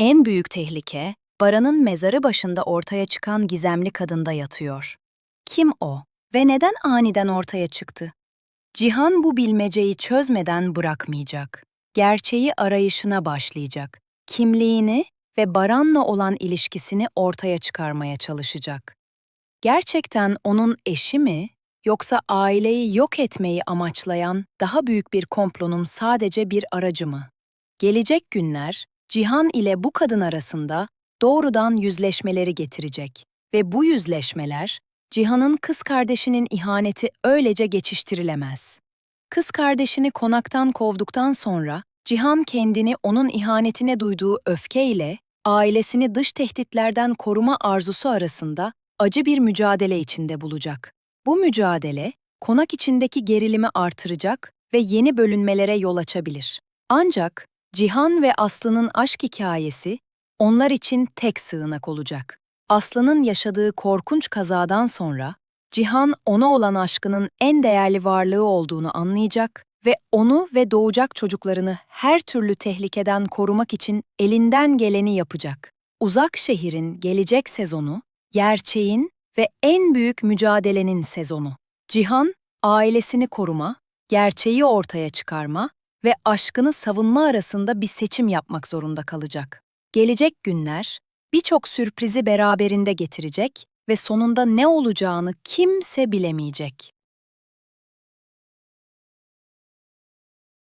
En büyük tehlike, Baran'ın mezarı başında ortaya çıkan gizemli kadında yatıyor. Kim o ve neden aniden ortaya çıktı? Cihan bu bilmeceyi çözmeden bırakmayacak. Gerçeği arayışına başlayacak. Kimliğini ve Baran'la olan ilişkisini ortaya çıkarmaya çalışacak. Gerçekten onun eşi mi yoksa aileyi yok etmeyi amaçlayan daha büyük bir komplonun sadece bir aracı mı? Gelecek günler Cihan ile bu kadın arasında doğrudan yüzleşmeleri getirecek ve bu yüzleşmeler Cihan'ın kız kardeşinin ihaneti öylece geçiştirilemez. Kız kardeşini konaktan kovduktan sonra Cihan kendini onun ihanetine duyduğu öfkeyle ailesini dış tehditlerden koruma arzusu arasında acı bir mücadele içinde bulacak. Bu mücadele konak içindeki gerilimi artıracak ve yeni bölünmelere yol açabilir. Ancak Cihan ve Aslı'nın aşk hikayesi onlar için tek sığınak olacak. Aslı'nın yaşadığı korkunç kazadan sonra Cihan ona olan aşkının en değerli varlığı olduğunu anlayacak ve onu ve doğacak çocuklarını her türlü tehlikeden korumak için elinden geleni yapacak. Uzak şehrin gelecek sezonu, gerçeğin ve en büyük mücadelenin sezonu. Cihan, ailesini koruma, gerçeği ortaya çıkarma ve aşkını savunma arasında bir seçim yapmak zorunda kalacak. Gelecek günler birçok sürprizi beraberinde getirecek ve sonunda ne olacağını kimse bilemeyecek.